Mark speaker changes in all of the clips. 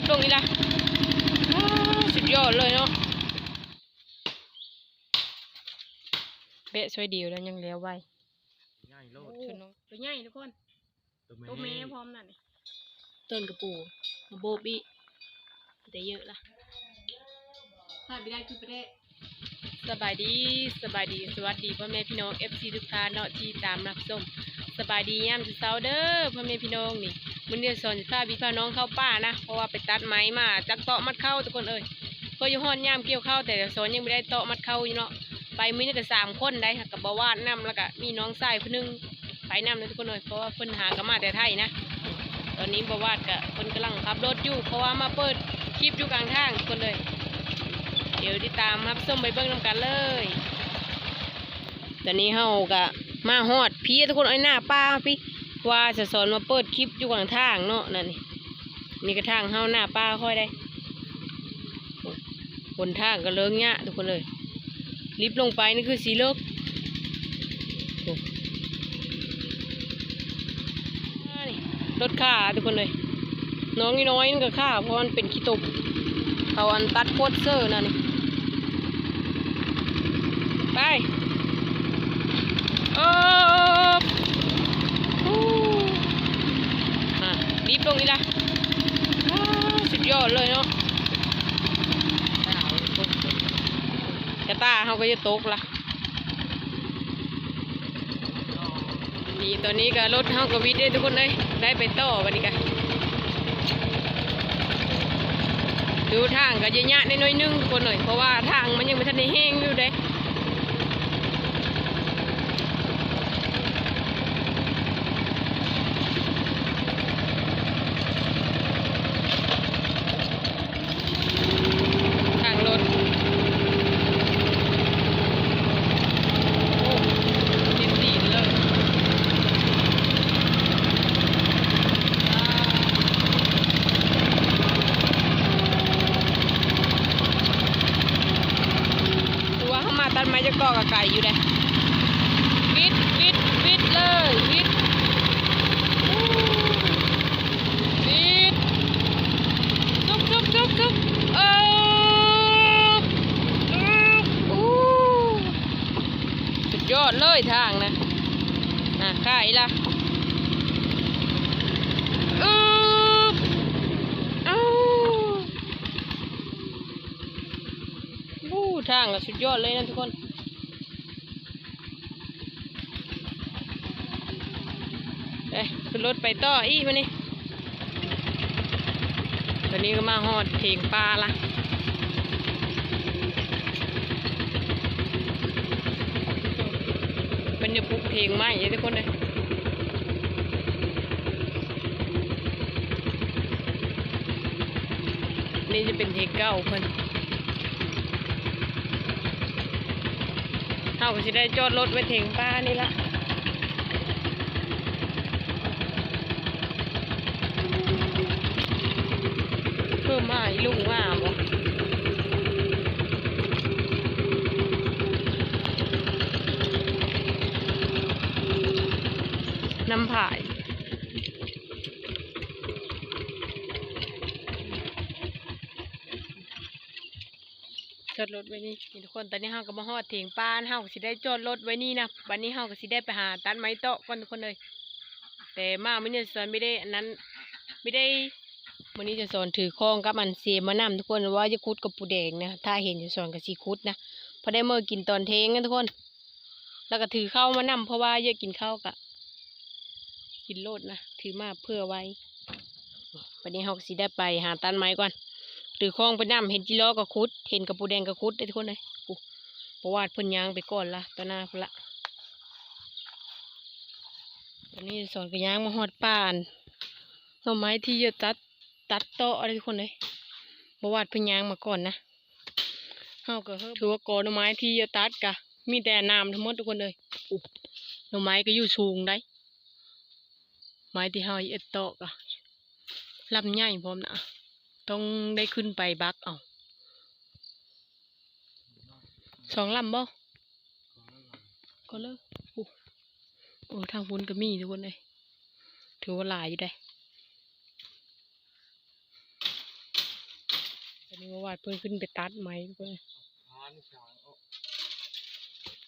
Speaker 1: ฟลงนี่ละอ้าวสุดยอดเลยเนาะเบะช่วยเดียวแล้วยังเหลี้ยวไว้
Speaker 2: ง่ายโลด
Speaker 1: ขึ้นลงตัวใหญ่ทุกคน
Speaker 2: ตัว
Speaker 1: ตัวเม
Speaker 2: แม่
Speaker 1: ย์พร้อมนั่นนี่ต้นกระปูมาโบบีได้เยอะละถ้าไม่ได้คือไปได้สบายดีสบายดีสวัสดีพ่อแม่พี่น้อง FC ทุกท่านเนาะที่ตามรับชมสบายดียามเช้าๆเด้อพ่อแม่พี่น้องนี่ มื้อนี้สอนสิพาพี่พาน้องเข้าป่านะ เพราะว่าไปตัดไม้มาจักเตาะมัดเข้าทุกคนเอ้ยเพออยู่ฮ้อนยามเกี่ยวเข้าแต่สอนยังไม่ได้เตาะมัดเข้าอยู่เนาะไปมื้อนี้ก็สามคนได้กับบ่าวาดนํแล้วก็มีน้องชายผู้หนึงไปนำเลยทุกคนเลยเพราะว่าเพิ่นหากนมาแต่ไทยนะ ตอนนี้บาวาดกะเพิ่นกำลังขับรถอยู่ เพราะว่ามาเปิดคลิปอยู่กลางทางทุกคนเลย เดี๋ยวติดตามครับส้มไปเบิ้งน้ำกันเลย ตอนนี้เฮากะมาฮอดพี่ทุกคนไอ้หน้าป้าพี่ ว่าจะสอนมาเปิดคลิปอยู่กลางทางเนาะนั่นนี่นี่ก็ทางเฮาหน้าป้าค่อยได้บนทางก็เลิกเงี้ยทุกคนเลยลิฟต์ลงไปนี่คือสีเลิกนี่รถข่าทุกคนเลย น้องน้อยนี่ก็ข่าเพราะมันเป็นขี้ตบเขาอันตัดโคตรเซอร์นะนี่ไปเออฮู้ อะรีบลงนี่ละสุดยอดเลยเนาะกระตาเขาก็จะตกละนี่ตอนนี้ก็รถเฮากับวิทย์ได้ทุกคนเลยได้ไปต่อวันนี้กันดูทางก็จะยะในน้อยนึงทุกคนเลยเพราะว่าทางมันยังไม่ทันได้แห้งอยู่เด้ทางรถโอ้ดินดีเลย ดูว่าเขามาตัดไม้จะก่อกับไก่อยู่เลยวิดวิดวิดเลยวิดอู้วิดซุบซุบซุบซุบเอออืออู้สุดยอดเลยทางนะน่ะไก่ละอืออ้าว วู้ทางก็สุดยอดเลยนะทุกคน เอ้ยขึ้นรถไปต่ออีกมานี่ตอนนี้ก็มาฮอดเพลงปลาละมันจะปลุกเพลงไหมทุกคนเลยนี่จะเป็นเพลงเก้าเพิ่น เฮาสิได้จอดรถไว้ถึงป้านี่ละเพิ่มมาอีลุงว่าบ่น้ำผายจ อดรถไว้นี่ทุกคนตอนนี้เฮาก็มาฮอดเถียงป้านเฮาก็สิได้จอดรถไว้นี่นะวันนี้เฮาก็สิได้ไปหาตัดไม้เตาะก่อนทุกคนเลย แต่มามื้อนี้สอนไม่ได้อันนั้นไม่ได้มื้อนี้จะสอนถือคองกับมันเสียมานำทุกคนว่าจะคุดกับปูแดงนะถ้าเห็นจะสอนกับสีคุดนะพอได้เมื่อกินตอนเทงนะทุกคน แล้วก็ถือเข้าวมานำเพราะว่าเยอะกินข้าวกะกินโลดนะถือมาเพื่อไว้วันนี้เฮาก็สิได้ไปหาตัดไม้ก่อน ถือคลองไปน้ำเห็นจิล้อก็คุด เห็นกระปูแดงก็คุดได้ทุกคนเลยอู้ประวาดเพ่นยางไปก่อนละตอนหน้าพุ่นละตอนนี้สอนกระยางมาหอดป่านหน่อไม้ที่จะตัดตัดโตอะไรทุกคนเลยประวาดเพ่นยางมาก่อนนะเฮาก็ถือว่ากอหน่อไม้ที่จะตัดกะ มีแต่น้ำทั้งหมดทุกคนเลยอู้หน่อไม้ก็อยู่สูงได้ไม้ที่เฮาเอ็ดโตะกะลำใหญ่พร้อมนะ ต้องได้ขึ้นไปบักเอาสองลำบ่ก็เลิกโอ้โอ้ทางพุ้นก็มีทุกคนเลยถือว่าหลายอยู่ได้นี่ว่าวาดเพิ่นขึ้นไปตัดไม้เพิ่น
Speaker 2: พานฉางเอา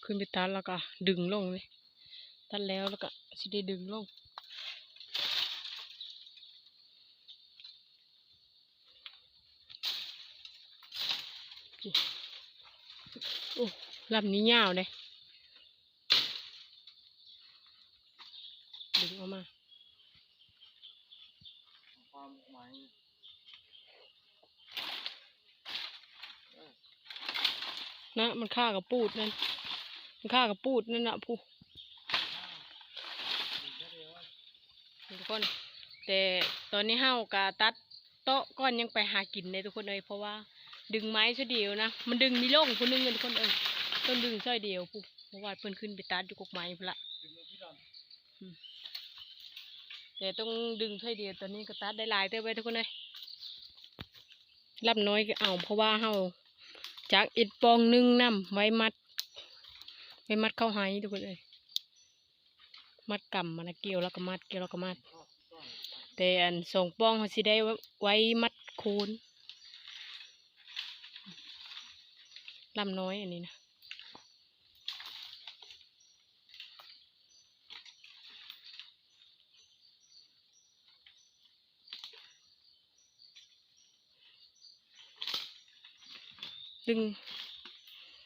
Speaker 1: ขึ้นไปตัดแล้วก็ดึงลงเลยตัดแล้วแล้วก็สิได้ดึงลงโอ้ ลำนี้ยาวเลยดึงออกมา
Speaker 2: ความหมาย
Speaker 1: นะมันฆ่ากับปูดนั่น มันฆ่ากับปูดนั่นนะผู้ทุกคน แต่ตอนนี้เฮากะตัดโต๊ะก้อนยังไปหากินเลยทุกคนเลยเพราะว่าดึงไม้ซะเดียวนะ มันดึงมีโล่งคนนึงเงินคนเอ้ย ต้องดึงซอยเดียวผู้เพราะว่าเพิ่นขึ้นไปตัดอยู่กกไม้พุ่นละแต่ต้องดึงซอยเดียวตอนนี้ก็ตัดได้หลายเต้ไปทุกคนเลยรับน้อยก็เอาเพราะว่าเฮาจากอิดปองหนึ่งน้ำไว้มัด ไว้มัดเข้าไห้ทุกคนเลยมัดกำมันนะเกี่ยวแล้วก็มัดเกี่ยวแล้วก็มัด แต่อันสองปองเขาสิได้ไว้มัดโคนลำน้อยอันนี้นะ ดึง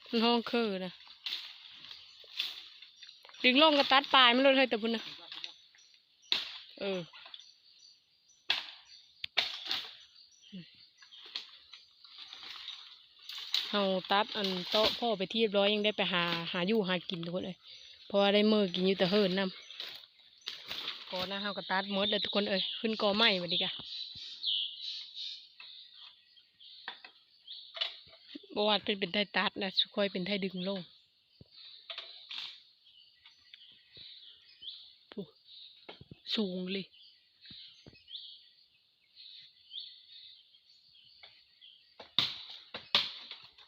Speaker 1: มันห้องคือนะดึงลงก็ตัดปลายมันเลยเลยแต่พุ่นนะเออเฮาตัดอันโต๊ะพ่อไปที่เรียบร้อยยังได้ไปหาหาอยู่หากินทุกคนเลยเพราะได้มือกินอยู่แต่เฮิรนนำก่อนนะเฮาก็ตัดมดเลยทุกคนเอ้ยขึ้นกอไม้มาดีกะ บวาดเป็นเป็นไทยตัดนะค่อยเป็นไทยดึงลงสูงเลย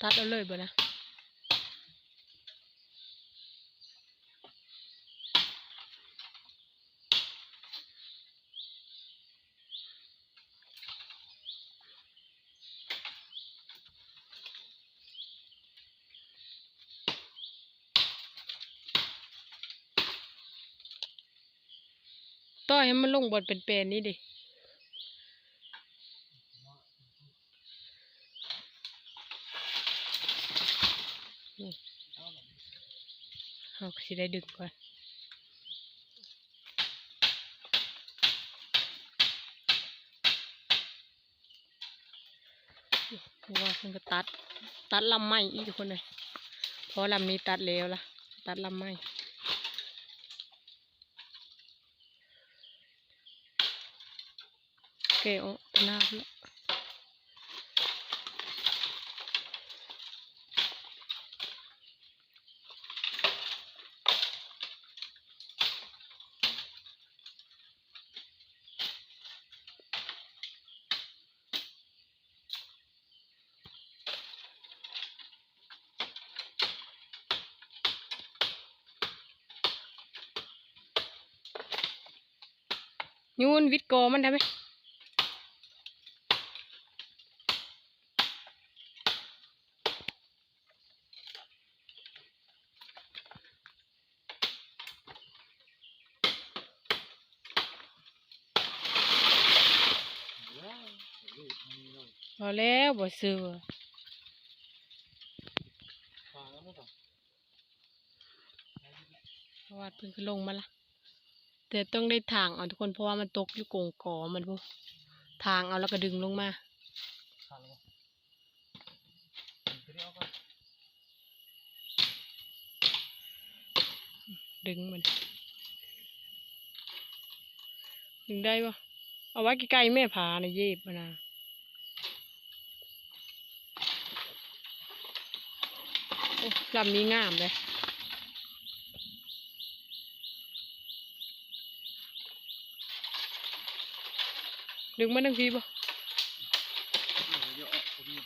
Speaker 1: ตัดเอาเลยบ่นะ ให้มันลงบอลเป็นแปนนี่ดิเราสิได้ดึงก่อนว่าเพิ่นก็ตัด ตัดลำไม้อีกทุกคนเลยเพราะลำนี้ตัดแล้วล่ะ ตัดลำไม้ เกออกตะนาบล้วยูนวิดโกมันได้ไหม
Speaker 2: แล้วลูกทางนี้เรา
Speaker 1: พอ แล้วบ่ซื้อา
Speaker 2: งแล้วมั้งต่อ
Speaker 1: เพราะว่าเพิ่นก็ลงมาละแต่ต้องได้ทางเอาทุกคนเพราะว่ามันตกอยู่กงกอมันพวกทางเอาแล้วก็ดึงลงมาดึงมัน ดึงได้ปะเอาไว้ใกล้ๆแม่ผาในเย็บนะ โอ้ลำนี้งามเลยดึงมาทั้งทีปะ
Speaker 2: เดี๋ยอาตัวนี้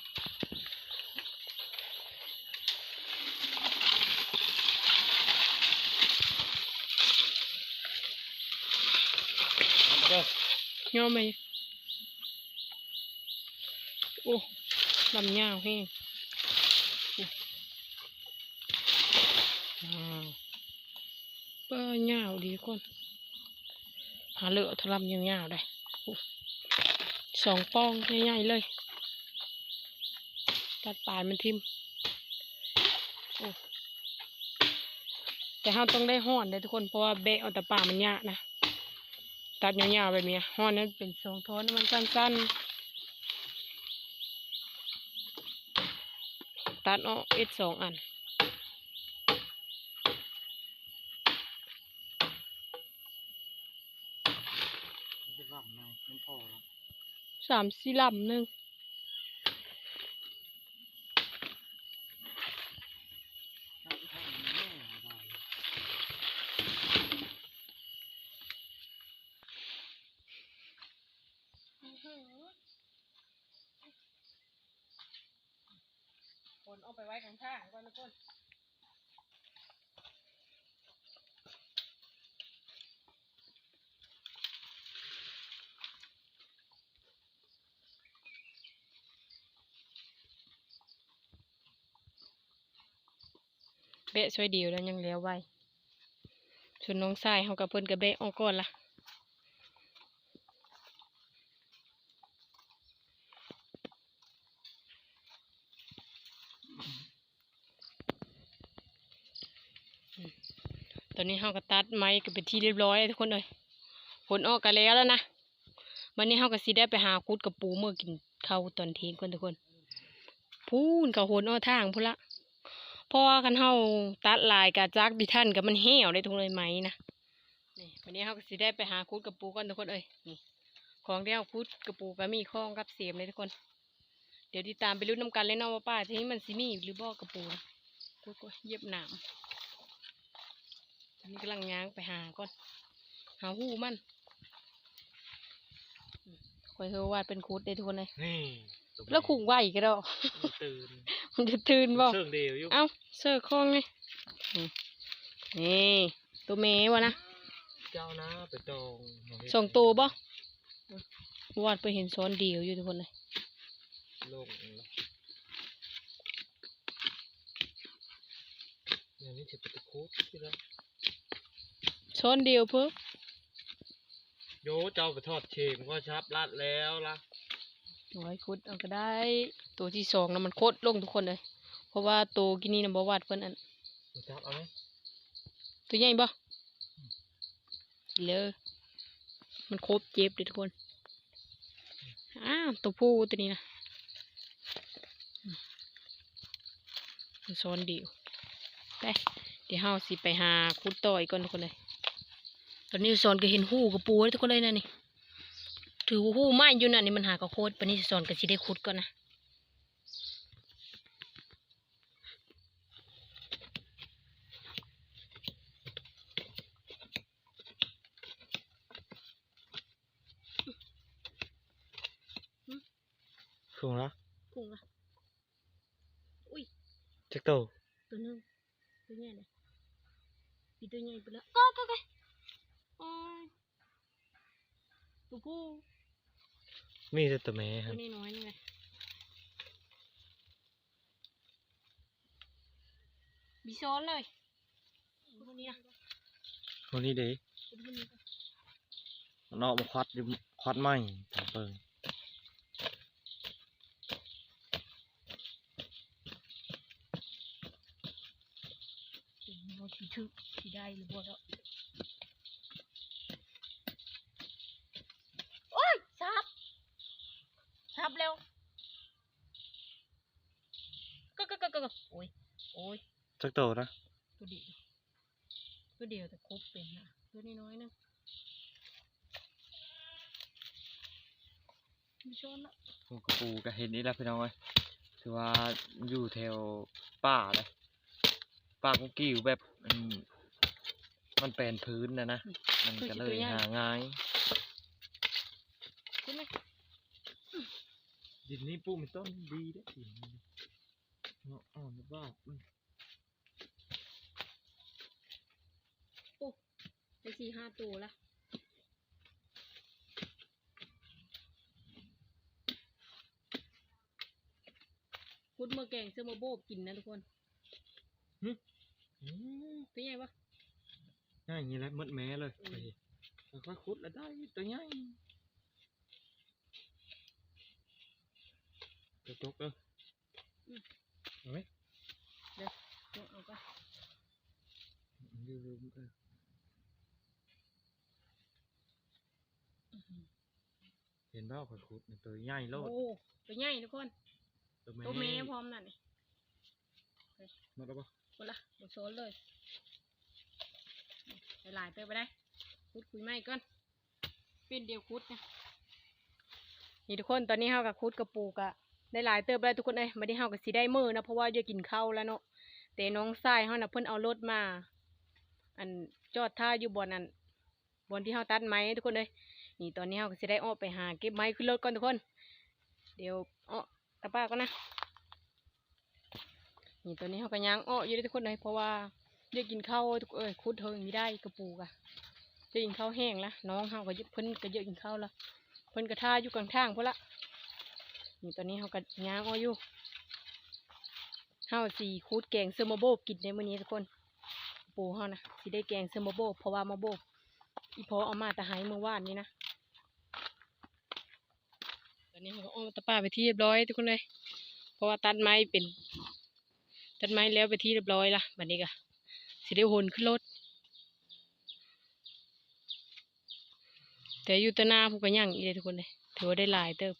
Speaker 2: เอาไปเด้อย
Speaker 1: อมไหมโอ้ลำยาวแห้งอุ๊ยอ้าว เป้ายาดีคนหาเหลือทะลำยาวๆได้อุ๊ยสองปองใหญ่ๆเลย ตัดปลายมันทิมแต่เราต้องได้ห่อนเลยทุกคนเพราะว่าเบะเอาแต่ป่ามันยากนะตัดยาวๆแบบนี้ห่อนนั้นเป็นสองท่อนมันสั้นๆ ตัดออกเอ็ดสองอัน
Speaker 2: จะรำไง มันพอแล้ว
Speaker 1: สามสี่ลำหนึ่ง
Speaker 2: ถ้าถ้ามันแน่ได้
Speaker 1: คนเอาไปไว้ข้างๆก่อนทุกคน เบะช่วยเดียวแล้วยังเลี้ยวไว้ส่วนน้องชายเขากับเพิ่นกับเบะออกก่อนละตอนนี้เขาก็ตัดไม้ก็เป็นที่เรียบร้อยทุกคนเลยผลออกกันแล้วแล้วนะวันนี้เขาก็สิได้ไปหาคุดกับปูเมื่อกินข้าวตอนเที่ยงคนทุกคน พูนกับหนอ้อทางพูนละ พราะว่าคันเขาตัดลายกับจักดิท่านกับมันเหี่ยวได้ทุกเลยไหมนะนี่วันนี้เขาก็สิได้ไปหาคุดกับปูกันทุกคนเอ้ยนี่ของที่เขาคุดกับปูก็มีข้องกับเสียมเลยทุกคน เดี๋ยวติดตามไปรุ่นน้ำกันเลยเนาะว่าป้าที่นี่มันสิมีหรือบ่กับปูนะกูก็เย็บหนามอันนี้กำลังย่างไปหาก่อน หาหูมันอืมคอยเฮอวาดเป็นคุดได้ทุกคนเลย
Speaker 2: นี่
Speaker 1: แล้วคุงไหวก็ได้
Speaker 2: มันตื่น
Speaker 1: มันจะตื่นบ่
Speaker 2: เชิงเดียวอยู่
Speaker 1: เอ้าเสื้อคล้องนี่อืมนี่ตัวเมวะนะ
Speaker 2: เจ้านะไปจองมาเฮ็ด
Speaker 1: สองตัวบ่อืมวาดไปเห็นซ้อนเดียวอยู่ทุกคนเลย
Speaker 2: โลกนี่ละอย่างนี้จะไปตะคุดที่แล้ว
Speaker 1: ซ้อนเดียวเพิ่ม
Speaker 2: โยเจ้าไปทอดเชมก็ชับลัดแล้วล่ะ
Speaker 1: ร้อยคุดเอาก็ได้ ตัวที่สองนะมันโคตรลงทุกคนเลย เพราะว่าตัวกินนี่นะบ่วาดเพิ่นอัน
Speaker 2: ไปจับเอาไหม
Speaker 1: ตัวใหญ่บ่เลยมันครบเจ็บเลยทุกคนอ้าวตัวผู้ตัวนี้นะอืมมันซ้อนเดียวไปเดี๋ยวเฮาสิไปหาคุดต่ออีกก่อนทุกคนเลยตอนนี้สอนก็เห็นหูกับปูเลยทุกคนเลยนะนี่ ถือว่าหูไม้อยู่น่ะนี่มันหากระโคตรปานนี้สอนก็สิได้คุดก่อนนะ
Speaker 2: สูงละ
Speaker 1: พุงละอุ้ย
Speaker 2: เจ็กโต
Speaker 1: ตัวหนึงตัวใหญ่เลยมีตัวใหญ่ไปแล้วก็ก็ก็โอ้ยตัวผู้
Speaker 2: มีแต่ตัวแม่ค
Speaker 1: ตั
Speaker 2: รั
Speaker 1: ว
Speaker 2: บ
Speaker 1: นี้น้อยนี่ไงบีซ้อนเลยตัวนี้นะ
Speaker 2: คนนี้เด้
Speaker 1: ตัวนี้ก็
Speaker 2: มันออกมาควัดอยู่ควัดไหมทางเปิง
Speaker 1: ตัวนี้เราสีทึกสีได้หรือบ่แล้วโอ้ยซับซับเร็วก็ก็ก็ก็ก็โอ้ยโอ้ย
Speaker 2: เจ็กโตนะ
Speaker 1: ตัวเดียวตัวเดียวแต่ครบเป็นนะตัวนี้น้อยๆนึงมีช้อนละ
Speaker 2: ผมกับปูก็เห็นนี่แหล้วพี่น้องเอ้ยถือว่าอยู่แถวป่าเลยป่ากุกิ้วแบบอืมมันเป็นพื้นนะนะมันก็เลยหาง่าย
Speaker 1: ขึ้นไหม
Speaker 2: ดินนี้ปลูกมันต้นดีเด้อดินนี้เนาะอ่อนบ้าอืม
Speaker 1: ได้สี่ห้าตัวละคุดเมื่อแกงเสื้อมาโบบกินนะทุกคน
Speaker 2: อืม
Speaker 1: เป็นไงวะ
Speaker 2: ง่ายอย่างนี้แหละหมดแม่เลย
Speaker 1: อืม
Speaker 2: ไปค่อยๆขุดแล้วได้ตัวใหญ่ตัวจกเด้ออเอาไหม
Speaker 1: เอาเอาไป
Speaker 2: ลืมๆเออ เห็นเปล่าค่อยขุดนี่ตัวใหญ่โลด
Speaker 1: โอ้ตัวใหญ่ทุกคน
Speaker 2: ตัวแม่
Speaker 1: ตัวแม่พร้อมนั่นนี่
Speaker 2: หมดแล้วปะ
Speaker 1: คนละบโซนเลยไปหลายเติมไปได้คุดคุยไม่ก่อนเป็นเดียวคุดนะนี่ทุกคนตอนนี้เฮากับคุดกับปูกะได้หลายเติบได้ทุกคนเอ้ยไม่ได้เฮากับสีได้มือนะเพราะว่าจะกินข้าวแล้วเนาะแต่น้องชายเฮาน่ะเพิ่นเอารถมา อันจอดท่าอยู่บนนั้นบนที่เฮาตัดไม้ทุกคนเลย นี่ตอนนี้เฮาก็สิได้ออกไปหาเก็บไม้ขึ้นรถก่อนทุกคน เดี๋ยวอ้อตาป้าก็นะ นี่ตอนนี้เขาก็ย่างอ้ออยู่เด้ทุกคนเลยเพราะว่าเรียกกินข้าวทุกเอ้ยคุดเฮงไม่ได้กระปูกะจะกินข้าวแห้งละน้องเขาก็เยอะเพิ่นก็เยอะกินข้าวละเพิ่นก็ท่าอยู่กลางทางพุ่นละนี่ตอนนี้เขาก็ย่างอ้ออยู่เฮาสีคุดแกงเซอร์โมโบกินในมื้อนี้ทุกคน ปูเฮานะสิได้แกงเซอร์โมโบเพราะว่าโมโบอีพอเอามาแต่หายเมื่อวานนี้นะ นนี้เขาก็อ้อมตะป้าไปที่เรียบร้อยทุกคนเลย เพราะว่าตัดไม้เป็นตัดไม้แล้วไปที่เรียบร้อยละบัดนี้ก็สิได้โหนขึ้นรถแต่อยู่ตะหนาพวกก็ย่างอีเลยทุกคนเลยถือว่าได้หลายเติบ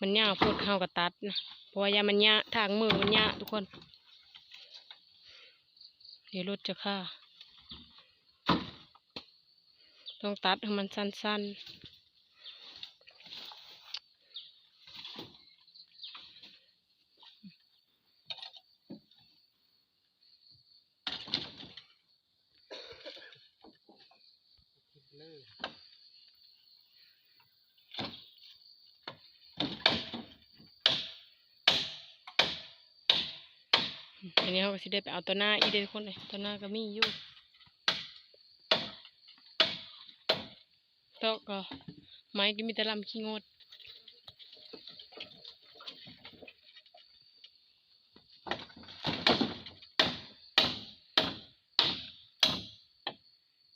Speaker 1: มันยากพวกเขาก็ตัดนะเพราะว่ายามันยะทางมือมันยะทุกคนเดี๋ยวรถจะฆ่า ต้องตัดให้มันสั้นๆ อันนี้เขาก็สิได้ไปเอาตัวหน้าอีเดทุกคนเลยตัวหน้าก็มีอยู่โต๊ะก็ไม้ก็มีแต่ลำขี้งด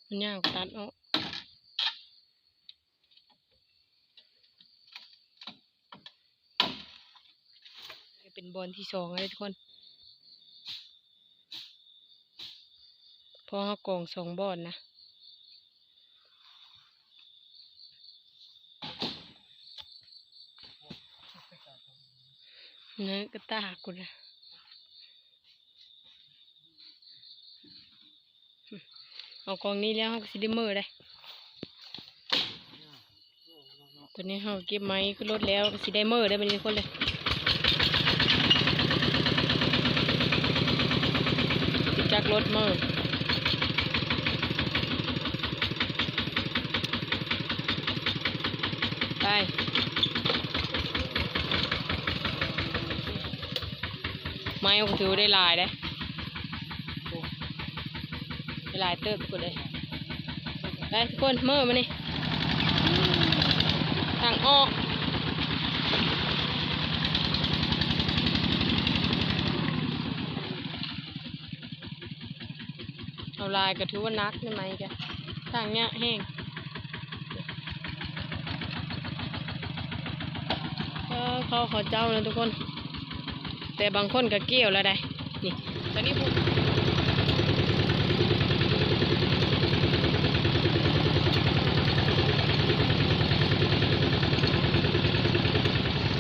Speaker 1: มันยากตัดออกเป็นบอลที่สองเลยทุกคน พราะเขากองสองบอนนะเนื้อกระตากกูนะเอากองนี้แล้วเขาก็สิได้มือเลยตอนนี้เขาเก็บไม้ขึ้นรถแล้วก็สิได้มือได้เป็นคนเลยจากรถมือ ไป ไม้ก็ถือได้ลายได้ได้ลายเติบกคนเลยไปทุกคนเมื่อมานี่ทางออกเอาลายก็ถือว่านักนี่ไหมแกทางเนี้ยแห้งเออเขาขาเจ้านะทุกคน แต่บางคนก็เกี่ยวแล้วได้ นี่ตอนนี้พู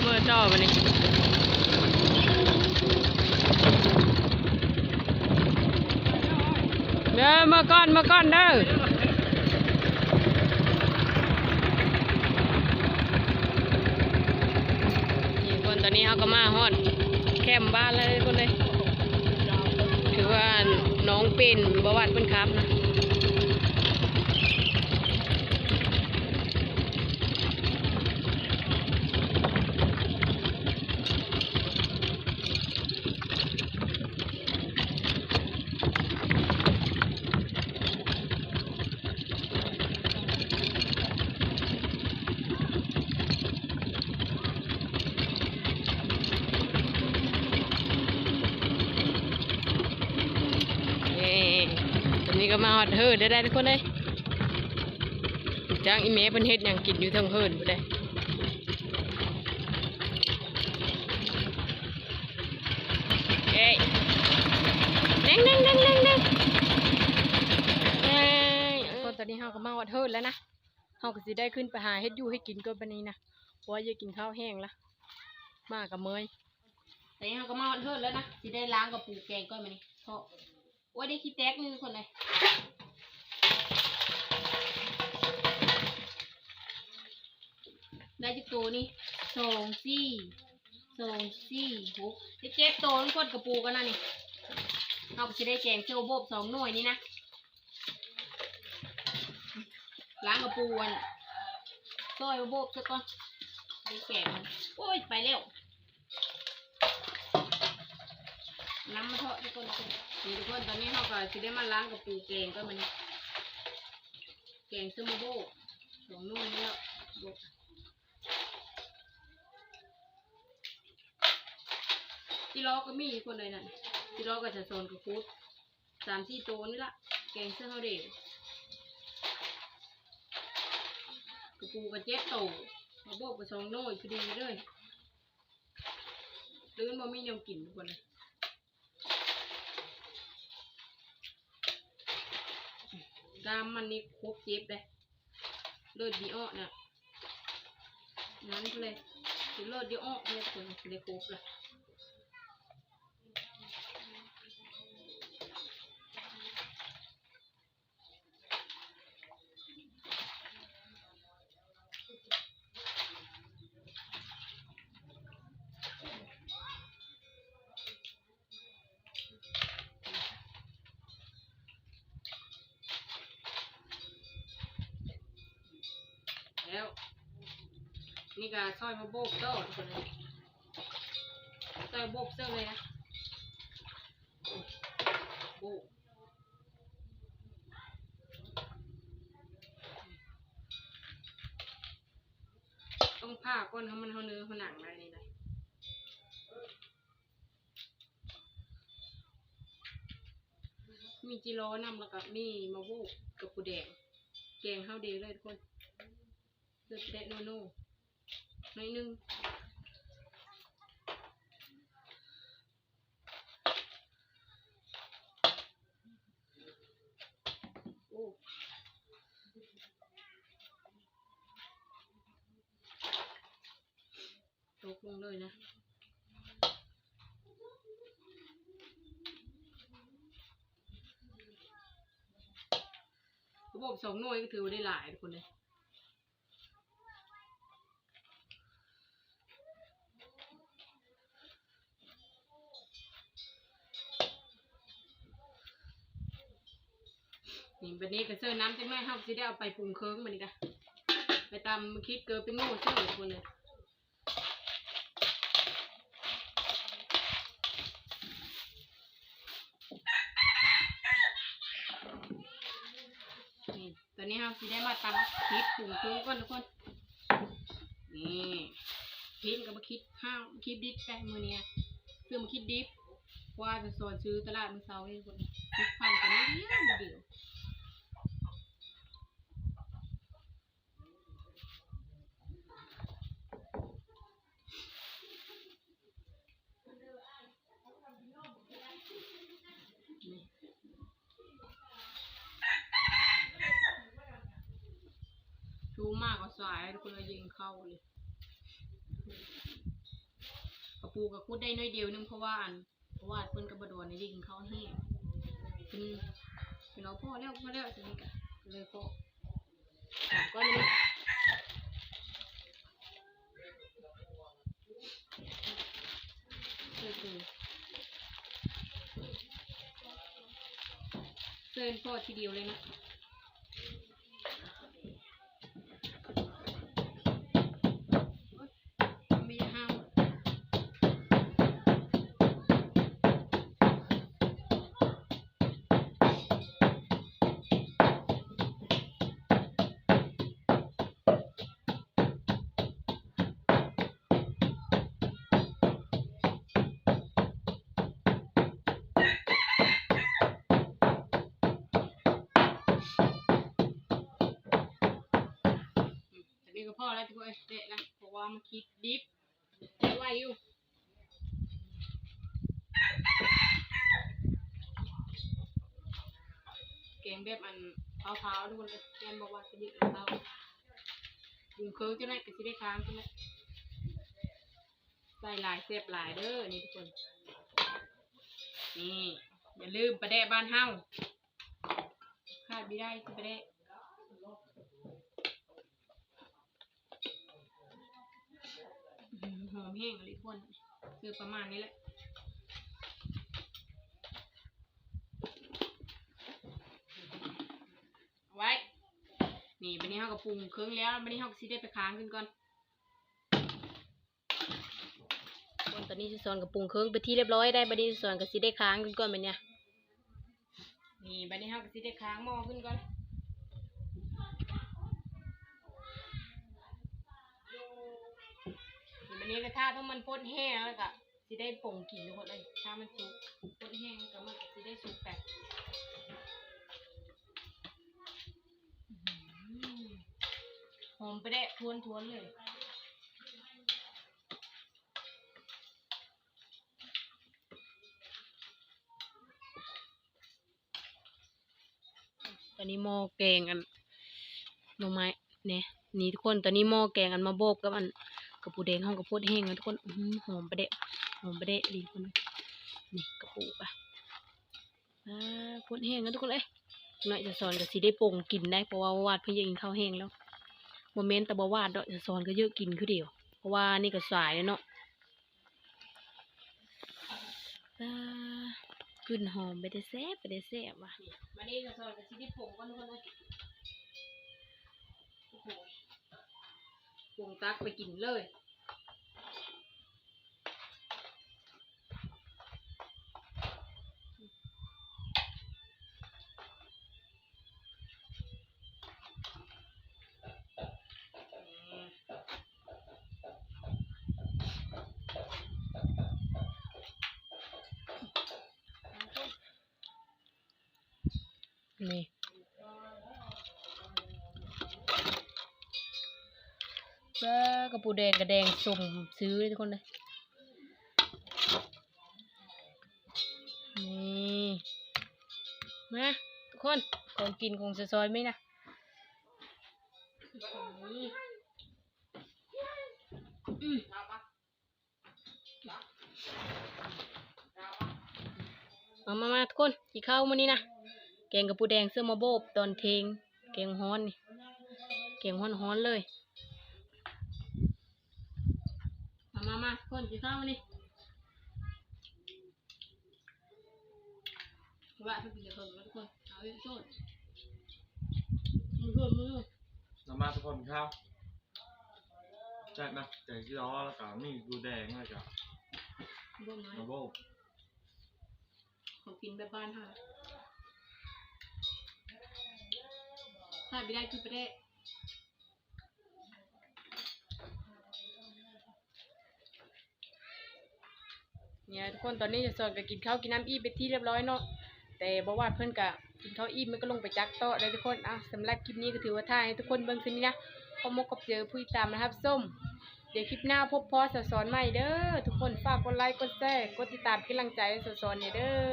Speaker 1: เมื่อต่อมานี่เด้อมาก่อนมาก่อนเด้อ นี่คนตอนนี้เขาก็มาฮอดแคมป์บ้านเลยคนเลย ถือว่าน้องเป็นบหวัดเพิ่นครับนะ นี่ก็มาฮอดเฮิร์ดได้ได้ทุกคนเลยจ้างอีเมเพิ่นเฮ็ดหยังกินอยู่เทั้งเฮิร์ดบ่ได้เอ้ยเน่งเน่งเน่งเน่งเน่งเอ้ยคนตอนนี้เฮาก็มาฮอดเฮิร์ดแล้วนะเฮาก็สิได้ขึ้นไปหาเฮ็ดอยู่ให้กินก่อนบัดนี้นะเพราะว่าอย่ากินข้าวแห้งละมากับเมยตอนนี้เฮาก็มาฮอดเฮิร์ดแล้วนะสิได้ล้างกับปูแกงก่อนบัดนี้เพราะ ว่าได้ขี้แตกมือคนเลยได้จักตัวนี่สองสี่สองสี่หกได้เจ็ดตัวทุกคนกระปูกันนะนี่เราจะได้แกงเชลโบบสองหน่วยนี่นะล้างกระปูอันซอยโบบซะก่อนได้แกงโอ้ยไปเร็ว น้ำมาเถอะทุกคนนี่ทุกคนตอนนี้เราก็จะได้มาล้างกระปูแกงก็มันแกงซึ่งโบกสองหน่วยนี่แล้วโบกจิล้อก็มีคนเลยนั่นจิล้อก็จะโซนกับคุดสามสี่ตัวนี่ละแกงเสื้อเขาเด็กกระปูกับเจ็ดโตมาโบกกับสองโน่ยพอดีเลยตื้นบ่มีแนวกินทุกคนเลย กามมันนี่ครบเจ็บเลยเลือดดีอ้อเนี่ยนั้นเลยเลือดดีอ้อเนี่ยคนเลยครบเลย นี่ก็ซอยมาโบกโต้คนเลยซอยโบกเสื้อเลยนะโบกต้องผ้าก้นเขามันเขาเนื้อเขาหนังอะไรนี่เลยมีจิโร่นำแล้วก็มีมาโบกกับปูแดง แกงข้าวเดียวเลยทุกคนเลือดแดะโนโน่ น่อยนึงโอ้ตกลงเลยนะเขาบสองหน่วยก็ถือว่าได้หลายทุกคนเลย นี่บันนี้ก็ เสื้อน้ำจังแม่เฮาสิได้เอาไปปรุงเคิงมันนี่กะไปตามคิดเกิดเป็นโง่เสื้อคนเลยนี่ตอนนี้เฮาสิได้มาตำคิดปรุงเคิงก่อนทุกคน นี่พิมก็มาคิดห้าวคิดดิบได้มือเนี้ยเพื่อมาคิดดิบว่าจะสอนซื้อตลาดมือเสาเองคนคิดพันกันนิดเดียว นิดเดียวชูมากกว่าสายทุกคนเลยยิงเข้าเลยกระปูกับคุดได้น้อยเดียวนึงเพราะว่าอันเพราะว่าเพิ่นกับบดวนในยิงเข้าแห้งเป็นเป็นเราพ่อแล้วพ่อแล้วสินี่กะเลยพ่อก็นี่เตือเซินพ่อทีเดียวเลยนะ ทุกคนเลยแกนบอกว่าจะยึดเท้าบุงเคิร์กจะได้กระสิได้ค้างใช่ไหมใส่ลายเสียบลายเด้อนี่ทุกคน นี่ อย่าลืมประเดะบ้านเฮาขาดไม่ได้คือประเดะอื้อหือหอมแห้งเลยทุกคน คือประมาณนี้แหละ เอาไว้ นี่บันนี้เฮากับปรุงเครื่องแล้วบันนี้เฮาก็สิได้ไปค้างขึ้นก่อนคนตอนนี้สิสอนกับปรุงเครื่องไปที่เรียบร้อยได้บันนี้สิสอนกับสิได้ค้างขึ้นก่อนบัดเนี่ยนี่บันนี้เฮาก็สิได้ค้างหม้อขึ้นก่อนนี่บันนี้ก็ถ้าถ้ามันพ่นแห้งแล้วก็สิได้ป่งกินทุกคนเลยถ้ามันสุกพ่นแห้งก็มันก็สิได้สุกแบบ อืม หอมไปได้ทวนทวนๆเลย ตอนนี้หม้อแกงอันหน่อไม้เนี่ยนี่ทุกคนตอนนี้หม้อแกงอันมาโบกกับอันกระปูแดงห้องกระโพดแห้งนะทุกคนอื้อหือมไปเดะหอมไปเดะดีทุกคนนี่กระปูปะอ่าโพดแห้งนะทุกคนเอ้ยหน่อยจะสอนก็สิได้ปรุงกินได้เพราะว่าวาดเพิ่อยากกินข้าวแห้งแล้ว มเมนต์แต่บ่วาดดอกจะสอนก็เยอะกินคือเดียว เพราะว่านี่ก็สายแล้วเนาะกลิ่นหอมไปได้แซ่บไปได้แซ่บว่ะมานี่จะสอนกับชิดิปงก่อนทุกคนเลยโอ้โหปงตักไปกินเลย นี่แล้วกระปูแดงกระแดงสุ่มซื้อเลยทุกคนเลยนี่มาทุกคนของกินคงจะซอยไหมนะอืมมามามาทุกคนกินข้าวมื้อนี้นะ แกงกระปูแดงเสื้อมาโบบตอนเทงแกงฮ้อนนี่แกงฮ้อนฮ้อนๆเลย มามามาคนกินข้าวมานี่ว่าทุกคนจะคนทุกคนเอาเยอะสุดมือเพิ่มมือ
Speaker 2: เรามาทุกคนครับแจ็คนะแจ็คที่ล้อแล้วก็มีกูแดงแล้วก็
Speaker 1: เพิ่มน้อย
Speaker 2: มาโบก
Speaker 1: ของกินแบบบ้านค่ะ ถ้าไม่ได้คือไปได้เนี่ยทุกคนตอนนี้จะสอนกับกินข้าวกินน้ำอีไปที่เรียบร้อยเนาะแต่บอกว่าเพื่อนกะกินข้าวอีมันก็ลงไปจักโต๊ะเลยทุกคนอะสำหรับคลิปนี้ก็ถือว่าท่ายให้ทุกคนเบิ่งคืนนี้นะขอมกกับเจอผู้ติดตามนะครับ ส้ม เดี๋ยวคลิปหน้าพบพอสสอนใหม่เด้อทุกคนฝากกดไลค์กดแชร์กดติดตามเป็นกำลังใจสสอนเนี่ยเด้อ